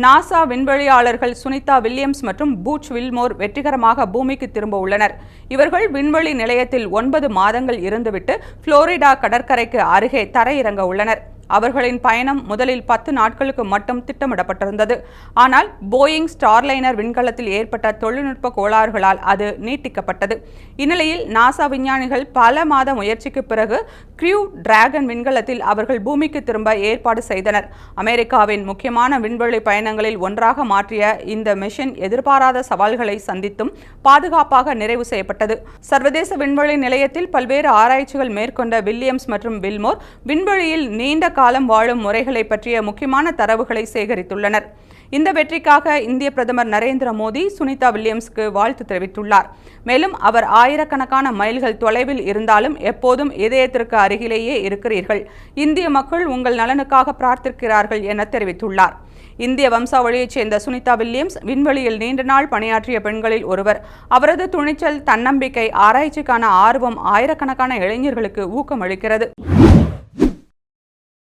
NASA விண்வெளியாளர்கள் Sunita Williams மற்றும் பூச் Willmore வெற்றிகரமாக பூமிக்கு திரும்ப உள்ளனர். இவர்கள் விண்வெளி நிலையத்தில் ஒன்பது மாதங்கள் இருந்துவிட்டு புளோரிடா கடற்கரைக்கு அருகே தரையிறங்க உள்ளனர். அவர்களின் பயணம் முதலில் பத்து நாட்களுக்கு மட்டும் திட்டமிடப்பட்டிருந்தது. ஆனால் போயிங் ஸ்டார்லைனர் விண்கலத்தில் ஏற்பட்ட தொழில்நுட்ப கோளாறுகளால் அது நீட்டிக்கப்பட்டது. இந்நிலையில் நாசா விஞ்ஞானிகள் பல மாத முயற்சிக்கு பிறகு கிரியூ டிராகன் விண்கலத்தில் அவர்கள் பூமிக்கு திரும்ப ஏற்பாடு செய்தனர். அமெரிக்காவின் முக்கியமான விண்வெளி பயணங்களில் ஒன்றாக மாற்றிய இந்த மிஷன் எதிர்பாராத சவால்களை சந்தித்தும் பாதுகாப்பாக நிறைவு செய்யப்பட்டது. சர்வதேச விண்வெளி நிலையத்தில் பல்வேறு ஆராய்ச்சிகள் மேற்கொண்ட வில்லியம்ஸ் மற்றும் வில்மோர் விண்வெளியில் நீண்ட காலம் வாழும் முறைகளை பற்றிய முக்கியமான தரவுகளை சேகரித்துள்ளனர். இந்த வெற்றிக்காக இந்திய பிரதமர் நரேந்திர மோடி சுனிதா வில்லியம்ஸ்க்கு வாழ்த்து தெரிவித்துள்ளார். மேலும் அவர் ஆயிரக்கணக்கான மைல்கள் தொலைவில் இருந்தாலும் எப்போதும் இதயத்திற்கு அருகிலேயே இருக்கிறீர்கள். இந்திய மக்கள் உங்கள் நலனுக்காக பிரார்த்திக்கிறார்கள் என தெரிவித்துள்ளார். இந்திய வம்சாவளியைச் சேர்ந்த சுனிதா வில்லியம்ஸ் விண்வெளியில் நீண்ட நாள் பணியாற்றிய பெண்களில் ஒருவர். அவரது துணிச்சல் தன்னம்பிக்கை ஆராய்ச்சிக்கான ஆர்வம் ஆயிரக்கணக்கான இளைஞர்களுக்கு ஊக்கமளிக்கிறது.